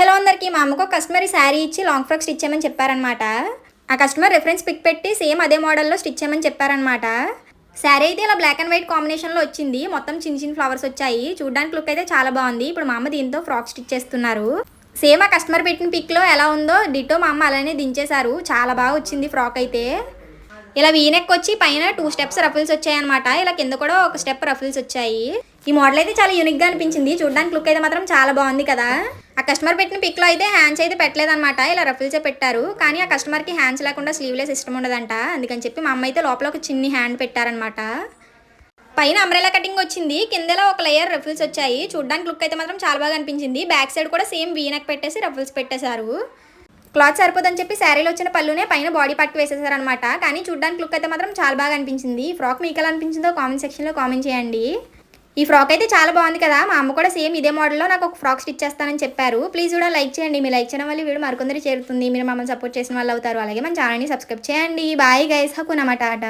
Hello అందరికీ మా అమ్మకు కస్టమర్ శారీ ఇచ్చి లాంగ్ ఫ్రాక్ స్టిచ్ చేయమని చెప్పారనమాట ఆ కస్టమర్ రెఫరెన్స్ పిక్ పెట్టి సేమ్ అదే మోడల్లో స్టిచ్ చేయమని చెప్పారనమాట శారీ అయితే ఇలా బ్లాక్ అండ్ వైట్ కాంబినేషన్లో వచ్చింది. మొత్తం చిన్న చిన్న ఫ్లవర్స్ వచ్చాయి. చూడడానికి లుక్ అయితే చాలా బాగుంది. ఇప్పుడు మా అమ్మ దీంతో ఫ్రాక్ స్టిచ్ చేస్తున్నారు. సేమ్ ఆ కస్టమర్ పెట్టిన పిక్లో ఎలా ఉందో డిటో మా అమ్మ అలానే దించేశారు. చాలా బాగా వచ్చింది ఫ్రాక్ అయితే. ఇలా వీనెక్ వచ్చి పైన టూ స్టెప్స్ రఫుల్స్ వచ్చాయి అనమాట ఇలా కింద కూడా ఒక స్టెప్ రఫుల్స్ వచ్చాయి. ఈ మోడల్ అయితే చాలా యూనిక్గా అనిపించింది. చూడడానికి లుక్ అయితే మాత్రం చాలా బాగుంది కదా. కస్టమర్ పెట్టిన పిక్లో అయితే హ్యాండ్స్ అయితే పెట్టలేదన్నమాట. ఇలా రఫిల్సే పెట్టారు. కానీ ఆ కస్టమర్కి హ్యాండ్స్ లేకుండా స్లీవ్లెస్ ఇష్టం ఉండదంట. అందుకని చెప్పి మా అమ్మ అయితే లోపల ఒక చిన్ని హ్యాండ్ పెట్టారనమాట పైన అంబ్రెలా కటింగ్ వచ్చింది. కిందలో ఒక లేయర్ రఫిల్స్ వచ్చాయి. చూడడానికి లుక్ అయితే మాత్రం చాలా బాగా అనిపించింది. బ్యాక్ సైడ్ కూడా సేమ్ వీనక్ పెట్టేసి రఫుల్స్ పెట్టేశారు. క్లాత్ సరిపోదని చెప్పి శారీలో వచ్చిన పళ్ళునే పైన బాడీ పట్టు వేసేసారనమాట కానీ చూడడానికి లుక్ అయితే మాత్రం చాలా బాగా అనిపించింది. ఫ్రాక్ మీకు ఎలా అనిపించిందో కామెంట్ సెక్షన్లో కామెంట్ చేయండి. ఈ ఫ్రాక్ అయితే చాలా బాగుంది కదా. మా అమ్మ కూడా సేమ్ ఇదే మోడల్లో నాకు ఒక ఫ్రాక్ స్టిచ్ చేస్తానని చెప్పారు. ప్లీజ్ కూడా లైక్ చేయండి. మీరు లైక్ చేయడం వల్ల వీడియో మరికొందరు చేరుతుంది. మీరు మమ్మల్ని సపోర్ట్ చేసిన వాళ్ళు అవుతారు. అలాగే మన ఛానల్ని సబ్స్క్రైబ్ చేయండి. Bye guys. హకునమాట ఆట